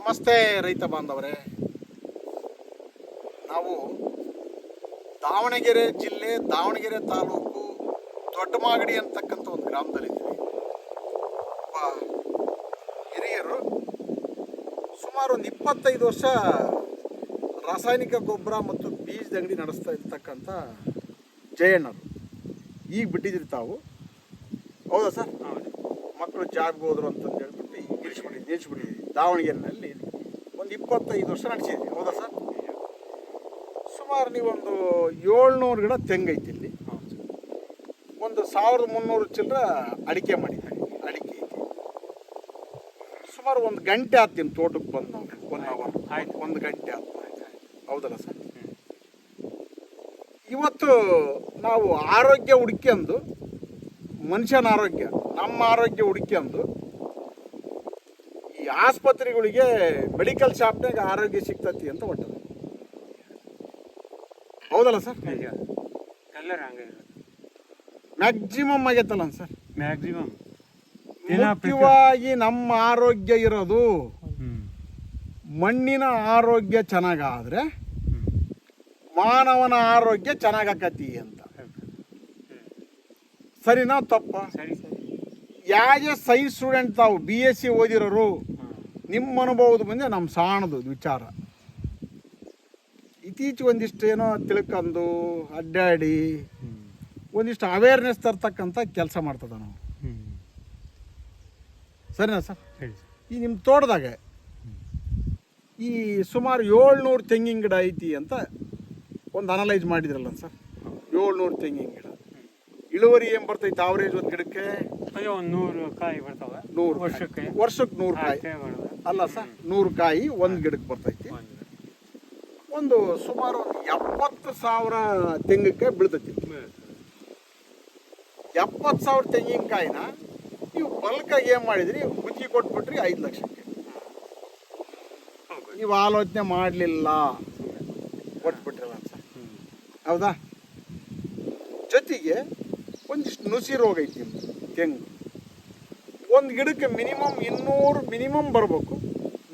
ನಮಸ್ತೆ ರೈತ ಬಾಂಧವರೇ ನಾವು ದಾವಣಗೆರೆ ಜಿಲ್ಲೆ ದಾವಣಗೆರೆ ತಾಲೂಕು ದೊಡ್ಡಮಾಗಡಿ ಅಂತಕ್ಕಂಥ ಒಂದು ಗ್ರಾಮದಲ್ಲಿದ್ದೀವಿ ಒಬ್ಬ ಹಿರಿಯರು ಸುಮಾರು ಒಂದು ಇಪ್ಪತ್ತೈದು ವರ್ಷ ರಾಸಾಯನಿಕ ಗೊಬ್ಬರ ಮತ್ತು ಬೀಜದ ಅಂಗಡಿ ನಡೆಸ್ತಾ ಇರ್ತಕ್ಕಂಥ ಜಯಣ್ಣರು ಈಗ ಬಿಟ್ಟಿದ್ರಿ ತಾವು ಹೌದಾ ಸರ್ ಮಕ್ಕಳು ಜಾಬ್ಗೆ ಹೋದ್ರು ಅಂತಂದು ಹೇಳ್ಬಿಟ್ಟು ಈಗ ನಿಲ್ಸ್ಬಿಟ್ಟಿದ್ದೀವಿ ನಿಲ್ಸ್ಬಿಟ್ಟಿದ್ದೀವಿ ದಾವಣಗೆರೆಯಲ್ಲಿ ಒಂದು ಇಪ್ಪತ್ತೈದು ವರ್ಷ ನಡೆಸಿದ್ವಿ ಹೌದಾ ಸರ್ ಸುಮಾರು ನೀವೊಂದು ಏಳ್ನೂರು ಗಿಡ ತೆಂಗೈತಿ ಇಲ್ಲಿ ಒಂದು ಸಾವಿರದ ಮುನ್ನೂರು ಚಿಲ್ಲರ ಅಡಿಕೆ ಮಾಡಿದ್ದಾರೆ ಅಡಿಕೆ ಐತಿ ಸುಮಾರು ಒಂದು ಗಂಟೆ ಆಯ್ತು ತೋಟಕ್ಕೆ ಬಂದು ಆಯ್ತು ಒಂದು ಗಂಟೆ ಆಯ್ತು ಹೌದಲ್ಲ ಸರ್ ಇವತ್ತು ನಾವು ಆರೋಗ್ಯ ಹುಡ್ಕ್ಯಂದು ಮನುಷ್ಯನ ಆರೋಗ್ಯ ನಮ್ಮ ಆರೋಗ್ಯ ಹುಡ್ಕ್ಯಂದು ಆಸ್ಪತ್ರೆಗಳಿಗೆ ಮೆಡಿಕಲ್ ಶಾಪ್ನಾಗ ಆರೋಗ್ಯ ಸಿಗ್ತತಿ ಅಂತ ಹೊಟ್ಟದ ಹೌದಲ್ಲ ಸರ್ ಮ್ಯಾಕ್ಸಿಮಮ್ ಆಗೈತಲ್ಲ ಸರ್ ಮ್ಯಾಕ್ಸಿಮಮ್ ಮುಖ್ಯವಾಗಿ ನಮ್ಮ ಆರೋಗ್ಯ ಇರೋದು ಮಣ್ಣಿನ ಆರೋಗ್ಯ ಚೆನ್ನಾಗಾದ್ರೆ ಮಾನವನ ಆರೋಗ್ಯ ಚೆನ್ನಾಗಕ್ಕತಿ ಅಂತ ಸರಿನಾ ತಪ್ಪ ಸರಿ ಯಾವ ಸೈನ್ಸ್ ಸ್ಟೂಡೆಂಟ್ ತಾವು ಬಿ ಎಸ್ ಸಿ ಓದಿರೋರು ನಿಮ್ಮ ಅನುಭವದ ಮುಂದೆ ನಮ್ಮ ಸಾಣದು ವಿಚಾರ ಇತ್ತೀಚೆಗೆ ಒಂದಿಷ್ಟು ಏನೋ ತಿಳ್ಕೊಂಡು ಅಡ್ಡಾಡಿ ಒಂದಿಷ್ಟು ಅವೇರ್ನೆಸ್ ತರ್ತಕ್ಕಂಥ ಕೆಲಸ ಮಾಡ್ತದ ನಾವು ಸರಿನಾ ಸರ್ ಈ ನಿಮ್ಮ ತೋಟದಾಗ ಈ ಸುಮಾರು ಏಳ್ನೂರು ತೆಂಗಿನ ಗಿಡ ಐತಿ ಅಂತ ಒಂದು ಅನಲೈಸ್ ಮಾಡಿದ್ರಲ್ಲ ಸರ್ ಏಳ್ನೂರು ತೆಂಗಿನ ಗಿಡ ಇಳುವರಿ ಏನ್ ಬರ್ತೈತೆ ಆವರೇಜ್ ಒಂದ್ ಗಿಡಕ್ಕೆ ಅಯ್ಯೋ ಕಾಯಿ ನೂರು ವರ್ಷಕ್ಕೆ ವರ್ಷಕ್ಕೆ ನೂರು ಕಾಯಿ ಅಲ್ಲ ಸರ್ ನೂರು ಕಾಯಿ ಒಂದ್ ಗಿಡಕ್ಕೆ ಬರ್ತೈತಿ ಒಂದು ಸುಮಾರು ಎಪ್ಪತ್ತು ಸಾವಿರ ತೆಂಗಕ್ಕೆ ಬೀಳ್ತೈತಿ ಎಪ್ಪತ್ತು ಸಾವಿರ ತೆಂಗಿನಕಾಯಿನ ನೀವು ಬಲ್ಕಾಗಿ ಏನು ಮಾಡಿದ್ರಿ ಗುತ್ತಿಗೆ ಕೊಟ್ಬಿಟ್ರಿ ಐದು ಲಕ್ಷಕ್ಕೆ ನೀವು ಆಲೋಚನೆ ಮಾಡಲಿಲ್ಲ ಕೊಟ್ಬಿಟ್ರಿ ಸರ್ ಹೌದಾ ಜೊತೆಗೆ ಒಂದಿಷ್ಟು ನುಸಿ ರೋಗ ಐತಿ ತೆಂಗು ಒಂದು ಗಿಡಕ್ಕೆ ಮಿನಿಮಮ್ ಇನ್ನೂರು ಮಿನಿಮಮ್ ಬರಬೇಕು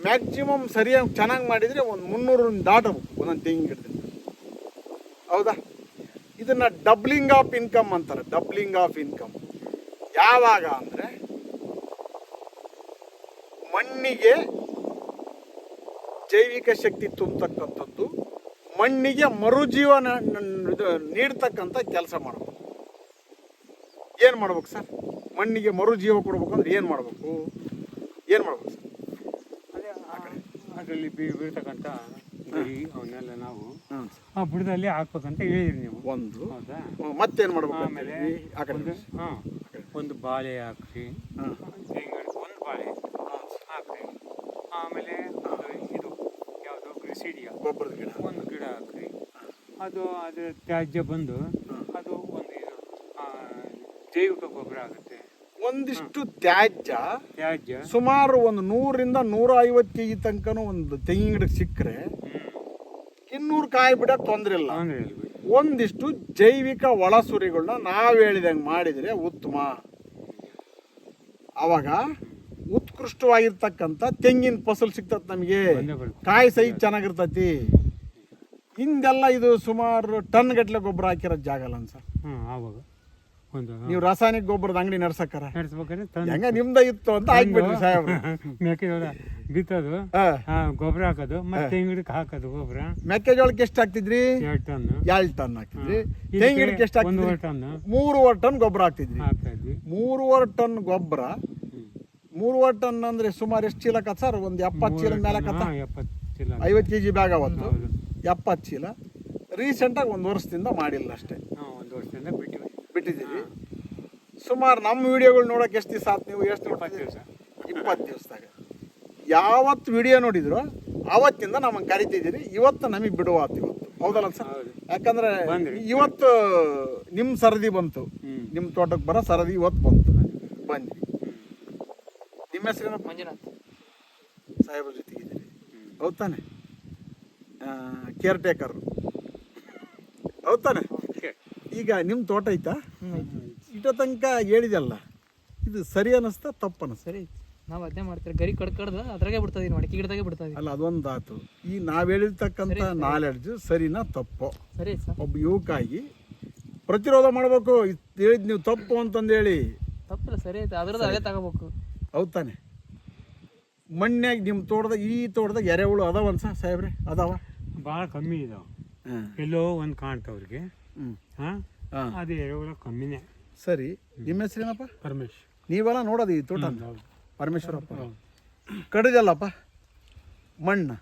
ಮ್ಯಾಕ್ಸಿಮಮ್ ಸರಿಯಾಗಿ ಚೆನ್ನಾಗಿ ಮಾಡಿದರೆ ಒಂದು ಮುನ್ನೂರನ್ನು ದಾಟಬೇಕು ಒಂದೊಂದು ತೆಂಗಿನ ಗಿಡದಿಂದ ಹೌದಾ ಇದನ್ನು ಡಬ್ಲಿಂಗ್ ಆಫ್ ಇನ್ಕಮ್ ಅಂತಾರೆ ಡಬ್ಲಿಂಗ್ ಆಫ್ ಇನ್ಕಮ್ ಯಾವಾಗ ಅಂದರೆ ಮಣ್ಣಿಗೆ ಜೈವಿಕ ಶಕ್ತಿ ತುಂಬತಕ್ಕಂಥದ್ದು ಮಣ್ಣಿಗೆ ಮರುಜೀವನ ನೀಡ್ತಕ್ಕಂಥ ಕೆಲಸ ಮಾಡಬೇಕು ಏನು ಮಾಡ್ಬೇಕು ಸರ್ ಮಣ್ಣಿಗೆ ಮರುಜೀವ ಕೊಡ್ಬೇಕು ಅಂದ್ರೆ ಏನು ಮಾಡಬೇಕು ಏನು ಮಾಡ್ಬೇಕು ಸರ್ ಅದೇ ಅದರಲ್ಲಿ ಬೀಳ್ತಕ್ಕಂಥ ಅವನ್ನೆಲ್ಲ ನಾವು ಆ ಬುಡದಲ್ಲಿ ಹಾಕ್ಬೇಕಂತ ಹೇಳಿದ್ರಿ ನೀವು ಒಂದು ಹೌದಾ ಮತ್ತೇನು ಮಾಡ್ಬೇಕು ಆಮೇಲೆ ಒಂದು ಹಾಂ ಒಂದು ಬಾಳೆ ಹಾಕ್ರಿ ಒಂದು ಬಾಳೆ ಹಾಕ್ರಿ ಆಮೇಲೆ ಇದು ಯಾವುದು ಸಿಡಿಯ ಗೊಬ್ಬರದ ಗಿಡ ಒಂದು ಗಿಡ ಹಾಕ್ರಿ ಅದು ಅದು ತ್ಯಾಜ್ಯ ಬಂದು ಒಂದಿಷ್ಟು ತ್ಯಾಜ್ಯ ತ್ಯಾಜ್ಯ ಸುಮಾರು ಒಂದು ನೂರಿಂದ ನೂರ ಐವತ್ತು ಕೆ ಜಿ ತನಕನೂ ಒಂದು ತೆಂಗಿನ ಗಿಡಕ್ಕೆ ಸಿಕ್ಕರೆ ಇನ್ನೂರು ಕಾಯಿ ಬಿಡ ತೊಂದರೆ ಇಲ್ಲ ಒಂದಿಷ್ಟು ಜೈವಿಕ ಒಳಸುರಿಗಳನ್ನ ನಾವು ಹೇಳಿದಂಗೆ ಮಾಡಿದರೆ ಉತ್ತಮ ಅವಾಗ ಉತ್ಕೃಷ್ಟವಾಗಿರ್ತಕ್ಕಂಥ ತೆಂಗಿನ ಫಸಲು ಸಿಗ್ತದೆ ನಮಗೆ ಕಾಯಿ ಸೈ ಚೆನ್ನಾಗಿರ್ತತಿ ಹಿಂದೆಲ್ಲ ಇದು ಸುಮಾರು ಟನ್ ಗಟ್ಟಲೆ ಗೊಬ್ಬರ ಹಾಕಿರೋ ಜಾಗಲ್ಲ ಸರ್ ಆವಾಗ ನೀವು ರಾಸಾಯನಿಕ ಗೊಬ್ಬರದ ಅಂಗಡಿ ನಡ್ಸಕ್ಕಾರ ಹೆಂಗ ನಿಮ್ದ ಇತ್ತು ಅಂತ ಹಾಕ್ಬಿಟ್ರಿ ಸಾಹೇಬ್ ಮೆಕ್ಕೆಜೋಳ ಬಿತ್ತೋದು ಗೊಬ್ಬರ ಹಾಕೋದು ಮತ್ತೆ ತೆಂಗಿನ ಗಿಡಕ್ಕೆ ಹಾಕೋದು ಗೊಬ್ಬರ ಮೆಕ್ಕೆಜೋಳಕ್ಕೆ ಎಷ್ಟು ಹಾಕ್ತಿದ್ರಿ ಎರಡು ಟನ್ ಎರಡು ಟನ್ ಹಾಕಿದ್ರಿ ತೆಂಗಿನ ಗಿಡಕ್ಕೆ ಎಷ್ಟು ಹಾಕ್ತಿದ್ರಿ ಟನ್ ಮೂರುವರೆ ಟನ್ ಗೊಬ್ಬರ ಹಾಕ್ತಿದ್ರಿ ಮೂರುವರೆ ಟನ್ ಗೊಬ್ಬರ ಮೂರುವರೆ ಟನ್ ಅಂದ್ರೆ ಸುಮಾರು ಎಷ್ಟು ಚೀಲ ಕತ್ ಸರ್ ಒಂದು ಎಪ್ಪತ್ತು ಚೀಲ ಮೇಲೆ ಕತ್ತ ಐವತ್ತು ಕೆ ಜಿ ಬ್ಯಾಗ್ ಅವತ್ತು ಎಪ್ಪತ್ತು ಚೀಲ ರೀಸೆಂಟಾಗಿ ಒಂದು ವರ್ಷದಿಂದ ಮಾಡಿಲ್ಲ ಅಷ್ಟೇ ಇಟ್ಟಿದ್ದೀವಿ ಸುಮಾರು ನಮ್ಮ ವಿಡಿಯೋಗಳು ನೋಡೋಕೆ ಎಷ್ಟು ದಿವಸ ಆತು ನೀವು ಎಷ್ಟು ಇಪ್ಪತ್ತು ದಿವಸ ಇಪ್ಪತ್ತು ದಿವಸದಾಗ ಯಾವತ್ತು ವಿಡಿಯೋ ನೋಡಿದ್ರು ಅವತ್ತಿಂದ ನಮ್ಮನ್ನು ಕರಿತಿದ್ದೀರಿ ಇವತ್ತು ನಮಗೆ ಬಿಡುವ ಇವತ್ತು ಹೌದಲ್ಲ ಸರ್ ಯಾಕಂದ್ರೆ ಇವತ್ತು ನಿಮ್ಮ ಸರದಿ ಬಂತು ನಿಮ್ಮ ತೋಟಕ್ಕೆ ಬರೋ ಸರದಿ ಇವತ್ತು ಬಂತು ಬಂದ್ವಿ ನಿಮ್ಮ ಹೆಸರು ಮಂಜುನಾಥ್ ಸಾಹೇಬ್ರ ಜೊತೆಗಿದ್ದೀರಿ ಹೌದಾನೆ ಕೇರ್ ಟೇಕರ್ ಹೌದಾನೆ ಈಗ ನಿಮ್ಮ ತೋಟ ಐತಾ ಇಟ ತನಕ ಹೇಳಿದಲ್ಲ ಇದು ಸರಿ ಅನಿಸ್ತಾ ತಪ್ಪು ಸರಿ ನಾವು ಅದೇ ಮಾಡ್ತೀವಿ ಗರಿ ಕಡ್ ಕಡ್ದ ಅದ್ರಾಗೆ ಬಿಡ್ತದೆ ಅಡಿಕೆ ಮಡಕೆ ಗಿಡದಾಗೆ ಅಲ್ಲ ಅದೊಂದು ಆತು ಈ ನಾವು ಹೇಳಿರ್ತಕ್ಕಂಥ ನಾಲೆಡ್ಜ್ ಸರಿನಾ ತಪ್ಪು ಸರಿ ಸರ್ ಒಬ್ಬ ಯುವಕಾಗಿ ಪ್ರತಿರೋಧ ಮಾಡಬೇಕು ಹೇಳಿದ್ ನೀವು ತಪ್ಪು ಅಂತಂದೇಳಿ ತಪ್ಪಲ್ಲ ಸರಿ ಐತೆ ಅದ್ರದ್ದು ಅದೇ ತಗೋಬೇಕು ಹೌದು ತಾನೆ ಮಣ್ಣಾಗಿ ನಿಮ್ಮ ತೋಟದಾಗ ಈ ತೋಟದಾಗ ಎರೆಹುಳು ಅದಾವ ಅನ್ಸ ಸಾಹೇಬ್ರೆ ಅದಾವ ಭಾಳ ಕಮ್ಮಿ ಇದಾವೆ ಎಲ್ಲೋ ಒಂದು ಕಾಣ್ತಾವ್ರಿಗೆ ಹ್ಞೂ ಸರಿ ನಿಮ್ಮ ಹೆಸರೇನಪ್ಪ ಪರಮೇಶ್ ನೀವೆಲ್ಲ ನೋಡೋದು ಈ ತೋಟ ಪರಮೇಶ್ವರಪ್ಪ ಕಡಗಲ್ಲಪ್ಪ ಮಣ್ಣು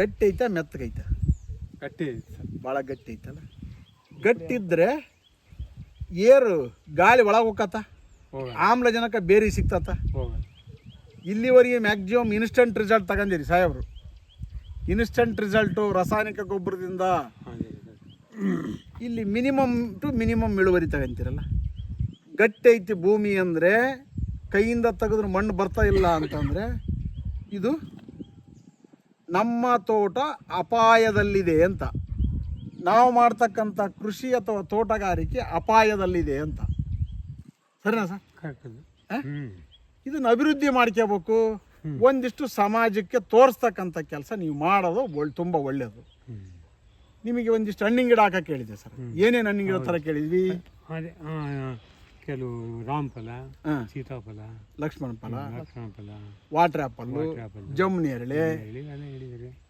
ಗಟ್ಟಿ ಐತ ಮೆತ್ತಗೈತ ಗಟ್ಟಿ ಭಾಳ ಗಟ್ಟಿ ಐತಲ್ಲ ಗಟ್ಟಿದ್ರೆ ಏರು ಗಾಳಿ ಒಳಗೆ ಹೋಗತ್ತ ಆಮ್ಲಜನಕ ಬೇರೆ ಸಿಕ್ತತ್ತ ಇಲ್ಲಿವರೆಗೆ ಮ್ಯಾಕ್ಸಿಮಮ್ ಇನ್ಸ್ಟೆಂಟ್ ರಿಸಲ್ಟ್ ತಗೊಂಡಿರಿ ಸಾಹೇಬ್ರು ಇನ್ಸ್ಟಂಟ್ ರಿಸಲ್ಟು ರಾಸಾಯನಿಕ ಗೊಬ್ಬರದಿಂದ ಇಲ್ಲಿ ಮಿನಿಮಮ್ ಟು ಮಿನಿಮಮ್ ಇಳುವರಿ ತಗೊಂತೀರಲ್ಲ ಗಟ್ಟಿ ಐತಿ ಭೂಮಿ ಅಂದರೆ ಕೈಯಿಂದ ತೆಗೆದ್ರೆ ಮಣ್ಣು ಬರ್ತಾ ಇಲ್ಲ ಅಂತಂದರೆ ಇದು ನಮ್ಮ ತೋಟ ಅಪಾಯದಲ್ಲಿದೆ ಅಂತ ನಾವು ಮಾಡ್ತಕ್ಕಂಥ ಕೃಷಿ ಅಥವಾ ತೋಟಗಾರಿಕೆ ಅಪಾಯದಲ್ಲಿದೆ ಅಂತ ಸರಿನಾ ಸರ್ ಇದನ್ನು ಅಭಿವೃದ್ಧಿ ಮಾಡ್ಕೋಬೇಕು ಒಂದಿಷ್ಟು ಸಮಾಜಕ್ಕೆ ತೋರಿಸ್ತಕ್ಕಂಥ ಕೆಲಸ ನೀವು ಮಾಡೋದು ಒಳ್ಳೆ ತುಂಬ ಒಳ್ಳೆಯದು ನಿಮಗೆ ಒಂದಿಷ್ಟು ಹಣ್ಣಿನ ಗಿಡ ಹಾಕಕ್ಕೆ ಹೇಳಿದೆ ಸರ್ ಏನೇನು ಹಣ್ಣಿನ ಗಿಡ ಥರ ಕೇಳಿದ್ವಿ ಕೆಲವು ರಾಮಫಲ ಸೀತಾಫಲ ಲಕ್ಷ್ಮಣ ಫಲ ಲಕ್ಷ್ಮಣ ಫಲ ವಾಟರ್ ಆಪಲ್ ಜಮ್ನಿ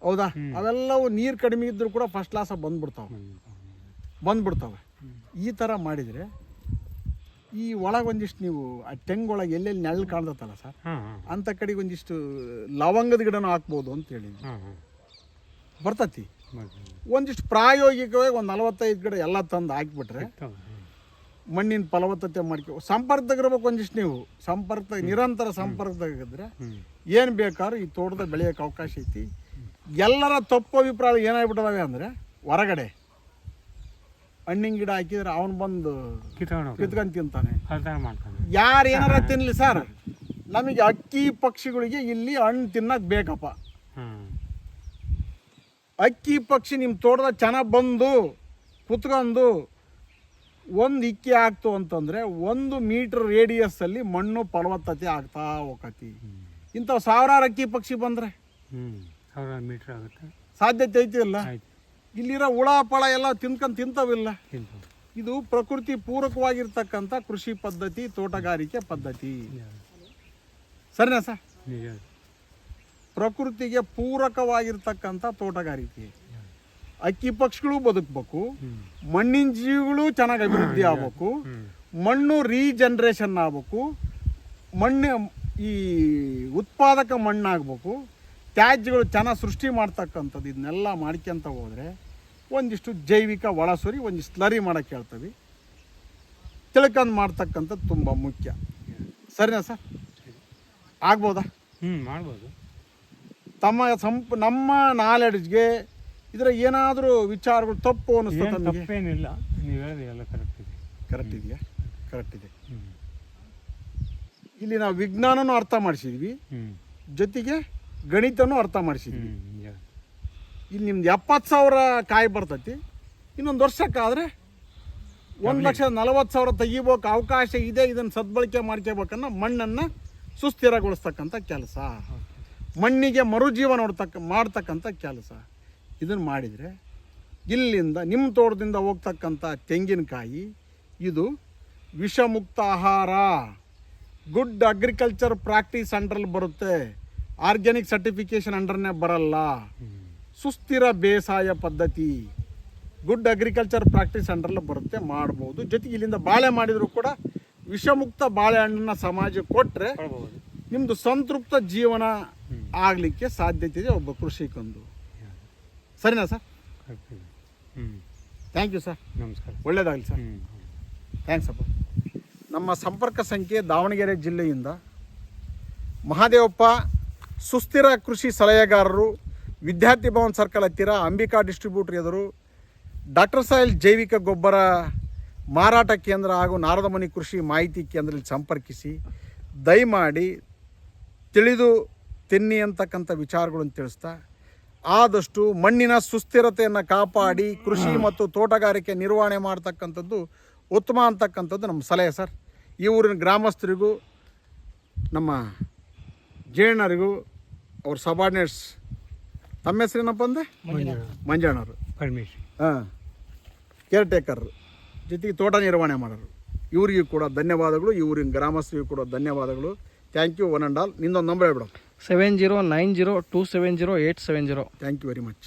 ಹೌದಾ ಅವೆಲ್ಲವೂ ನೀರು ಕಡಿಮೆ ಇದ್ದರೂ ಕೂಡ ಫಸ್ಟ್ ಕ್ಲಾಸ ಬಂದ್ಬಿಡ್ತಾವೆ ಬಂದ್ಬಿಡ್ತಾವೆ ಈ ಥರ ಮಾಡಿದರೆ ಈ ಒಳಗೆ ಒಂದಿಷ್ಟು ನೀವು ಆ ತೆಂಗೊಳಗೆ ಎಲ್ಲೆಲ್ಲಿ ನೆರಳು ಕಾಣ್ದತ್ತಲ್ಲ ಸರ್ ಅಂಥ ಕಡೆಗೆ ಒಂದಿಷ್ಟು ಲವಂಗದ ಗಿಡನೂ ಹಾಕ್ಬೋದು ಅಂತ ಹೇಳಿದ್ವಿ ಬರ್ತತಿ ಒಂದಿಷ್ಟು ಪ್ರಾಯೋಗಿಕವಾಗಿ ಒಂದು ನಲವತ್ತೈದು ಗಿಡ ಎಲ್ಲ ತಂದು ಹಾಕಿಬಿಟ್ರೆ ಮಣ್ಣಿನ ಫಲವತ್ತತೆ ಮಾಡ್ಕೊ ಸಂಪರ್ಕದಾಗಿರ್ಬೇಕು ಒಂದಿಷ್ಟು ನೀವು ಸಂಪರ್ಕ ನಿರಂತರ ಸಂಪರ್ಕದಾಗಿದ್ರೆ ಏನು ಬೇಕಾದ್ರೂ ಈ ತೋಟದ ಬೆಳೆಯೋಕೆ ಅವಕಾಶ ಐತಿ ಎಲ್ಲರ ತಪ್ಪು ಅಭಿಪ್ರಾಯ ಏನಾಗ್ಬಿಟ್ಟದಾವೆ ಅಂದ್ರೆ ಹೊರಗಡೆ ಹಣ್ಣಿನ ಗಿಡ ಹಾಕಿದ್ರೆ ಅವನು ಬಂದು ಕಿತ್ಕೊಂಡು ತಿಂತಾನೆ ಯಾರು ಏನಾರ ತಿನ್ನಲಿ ಸರ್ ನಮಗೆ ಅಕ್ಕಿ ಪಕ್ಷಿಗಳಿಗೆ ಇಲ್ಲಿ ಹಣ್ಣು ತಿನ್ನಕ್ಕೆ ಬೇಕಪ್ಪ ಅಕ್ಕಿ ಪಕ್ಷಿ ನಿಮ್ಮ ತೋಟದಾಗ ಚೆನ್ನಾಗಿ ಬಂದು ಕುತ್ಕೊಂಡು ಒಂದು ಇಕ್ಕಿ ಆಗ್ತು ಅಂತಂದರೆ ಒಂದು ಮೀಟ್ರ್ ರೇಡಿಯಸ್ಸಲ್ಲಿ ಮಣ್ಣು ಫಲವತ್ತತೆ ಆಗ್ತಾ ಹೋಗತಿ ಇಂಥವು ಸಾವಿರಾರು ಅಕ್ಕಿ ಪಕ್ಷಿ ಬಂದರೆ ಸಾವಿರಾರು ಮೀಟ್ರ್ ಆಗುತ್ತೆ ಸಾಧ್ಯತೆ ಐತಿ ಇಲ್ಲ ಇಲ್ಲಿರೋ ಹುಳ ಪಳ ಎಲ್ಲ ತಿನ್ಕೊಂಡು ತಿಂತವಿಲ್ಲ ಇದು ಪ್ರಕೃತಿ ಪೂರಕವಾಗಿರ್ತಕ್ಕಂಥ ಕೃಷಿ ಪದ್ಧತಿ ತೋಟಗಾರಿಕೆ ಪದ್ಧತಿ ಸರಿನಾ ಸರ್ ಪ್ರಕೃತಿಗೆ ಪೂರಕವಾಗಿರ್ತಕ್ಕಂಥ ತೋಟಗಾರಿಕೆ ಅಕ್ಕಿ ಪಕ್ಷಿಗಳು ಬದುಕಬೇಕು ಮಣ್ಣಿನ ಜೀವಿಗಳು ಚೆನ್ನಾಗಿ ಅಭಿವೃದ್ಧಿ ಆಗ್ಬೇಕು ಮಣ್ಣು ರೀಜನ್ರೇಷನ್ ಆಗ್ಬೇಕು ಮಣ್ಣು ಈ ಉತ್ಪಾದಕ ಮಣ್ಣಾಗಬೇಕು ತ್ಯಾಜ್ಯಗಳು ಚೆನ್ನಾಗಿ ಸೃಷ್ಟಿ ಮಾಡ್ತಕ್ಕಂಥದ್ದು ಇದನ್ನೆಲ್ಲ ಮಾಡ್ಕೊಂತ ಹೋದರೆ ಒಂದಿಷ್ಟು ಜೈವಿಕ ಒಳಸುರಿ ಒಂದಿಷ್ಟು ಸ್ಲರಿ ಮಾಡೋಕ್ಕೆ ಹೇಳ್ತೀವಿ ತಿಳ್ಕೊಂಡು ಮಾಡ್ತಕ್ಕಂಥದ್ದು ತುಂಬ ಮುಖ್ಯ ಸರಿನಾ ಸರ್ ಆಗ್ಬೋದಾ ಹ್ಞೂ ಮಾಡ್ಬೋದು ತಮ್ಮ ಸಂಪ್ ನಮ್ಮ ನಾಲೆಡ್ಜ್ಗೆ ಇದರ ಏನಾದರೂ ವಿಚಾರಗಳು ತಪ್ಪು ಅನ್ನಿಸ್ತದೆ ತಪ್ಪೇನಿಲ್ಲ ಕರೆಕ್ಟ್ ಕರೆಕ್ಟ್ ಇದೆಯಾ ಕರೆಕ್ಟ್ ಇದೆ ಇಲ್ಲಿ ನಾವು ವಿಜ್ಞಾನನೂ ಅರ್ಥ ಮಾಡಿಸಿದ್ವಿ ಜೊತೆಗೆ ಗಣಿತನೂ ಅರ್ಥ ಮಾಡಿಸಿದ್ವಿ ಇಲ್ಲಿ ನಿಮ್ದು ಎಪ್ಪತ್ತು ಸಾವಿರ ಕಾಯಿ ಬರ್ತೈತಿ ಇನ್ನೊಂದು ವರ್ಷಕ್ಕಾದರೆ ಒಂದು ಲಕ್ಷದ ನಲವತ್ತು ಸಾವಿರ ತೆಗಿಬೇಕು ಅವಕಾಶ ಇದೆ ಇದನ್ನು ಸದ್ಬಳಕೆ ಮಾಡ್ಕೋಬೇಕನ್ನ ಮಣ್ಣನ್ನು ಸುಸ್ಥಿರಗೊಳಿಸ್ತಕ್ಕಂಥ ಕೆಲಸ ಮಣ್ಣಿಗೆ ಮರುಜೀವ ನೋಡ್ತಕ್ಕ ಮಾಡ್ತಕ್ಕಂಥ ಕೆಲಸ ಇದನ್ನು ಮಾಡಿದರೆ ಇಲ್ಲಿಂದ ನಿಮ್ಮ ತೋಟದಿಂದ ಹೋಗ್ತಕ್ಕಂಥ ತೆಂಗಿನಕಾಯಿ ಇದು ವಿಷಮುಕ್ತ ಆಹಾರ ಗುಡ್ ಅಗ್ರಿಕಲ್ಚರ್ ಪ್ರಾಕ್ಟೀಸ್ ಅಂಡ್ರಲ್ಲಿ ಬರುತ್ತೆ ಆರ್ಗ್ಯಾನಿಕ್ ಸರ್ಟಿಫಿಕೇಷನ್ ಅಂಡರ್ನೇ ಬರಲ್ಲ ಸುಸ್ಥಿರ ಬೇಸಾಯ ಪದ್ಧತಿ ಗುಡ್ ಅಗ್ರಿಕಲ್ಚರ್ ಪ್ರಾಕ್ಟೀಸ್ ಅಂಡ್ರಲ್ಲಿ ಬರುತ್ತೆ ಮಾಡ್ಬೋದು ಜೊತೆಗೆ ಇಲ್ಲಿಂದ ಬಾಳೆ ಮಾಡಿದರೂ ಕೂಡ ವಿಷಮುಕ್ತ ಬಾಳೆಹಣ್ಣನ್ನ ಸಮಾಜಕ್ಕೆ ಕೊಟ್ಟರೆ ನಿಮ್ಮದು ಸಂತೃಪ್ತ ಜೀವನ ಆಗಲಿಕ್ಕೆ ಸಾಧ್ಯತೆ ಇದೆ ಒಬ್ಬ ಕೃಷಿಕೊಂದು ಸರಿನಾ ಸರ್ ಹ್ಞೂ ಥ್ಯಾಂಕ್ ಯು ಸರ್ ನಮಸ್ಕಾರ ಒಳ್ಳೆಯದಾಗಲಿ ಸರ್ ಥ್ಯಾಂಕ್ಸ್ ಅಪ್ಪ ನಮ್ಮ ಸಂಪರ್ಕ ಸಂಖ್ಯೆ ದಾವಣಗೆರೆ ಜಿಲ್ಲೆಯಿಂದ ಮಹಾದೇವಪ್ಪ ಸುಸ್ಥಿರ ಕೃಷಿ ಸಲಹೆಗಾರರು ವಿದ್ಯಾರ್ಥಿ ಭವನ್ ಸರ್ಕಲ್ ಹತ್ತಿರ ಅಂಬಿಕಾ ಡಿಸ್ಟ್ರಿಬ್ಯೂಟರ್ ಎದುರು ಡಾಕ್ಟರ್ ಸಾಯಿಲ್ ಜೈವಿಕ ಗೊಬ್ಬರ ಮಾರಾಟ ಕೇಂದ್ರ ಹಾಗೂ ನಾರದಮನಿ ಕೃಷಿ ಮಾಹಿತಿ ಕೇಂದ್ರದಲ್ಲಿ ಸಂಪರ್ಕಿಸಿ ದಯಮಾಡಿ ತಿಳಿದು ತಿನ್ನಿ ಅಂತಕ್ಕಂಥ ವಿಚಾರಗಳನ್ನು ತಿಳಿಸ್ತಾ ಆದಷ್ಟು ಮಣ್ಣಿನ ಸುಸ್ಥಿರತೆಯನ್ನು ಕಾಪಾಡಿ ಕೃಷಿ ಮತ್ತು ತೋಟಗಾರಿಕೆ ನಿರ್ವಹಣೆ ಮಾಡ್ತಕ್ಕಂಥದ್ದು ಉತ್ತಮ ಅಂತಕ್ಕಂಥದ್ದು ನಮ್ಮ ಸಲಹೆ ಸರ್ ಈ ಊರಿನ ಗ್ರಾಮಸ್ಥರಿಗೂ ನಮ್ಮ ಜೇಣರಿಗೂ ಅವ್ರ ಸಬಾರ್ಡಿನೇಟ್ಸ್ ತಮ್ಮ ಹೆಸರೇನಪ್ಪ ಮಂಜಣ್ಣರು ಮಂಜಣ್ಣವರು ಹಾಂ ಕೇರ್ ಟೇಕರ್ ಜೊತೆಗೆ ತೋಟ ನಿರ್ವಹಣೆ ಮಾಡೋರು ಇವರಿಗೂ ಕೂಡ ಧನ್ಯವಾದಗಳು ಈ ಗ್ರಾಮಸ್ಥರಿಗೂ ಕೂಡ ಧನ್ಯವಾದಗಳು thank you one and all ನಿಂದೊಂದು number ಹೇಳ್ಬಿಡೋಣ 7090270870. Thank you very much.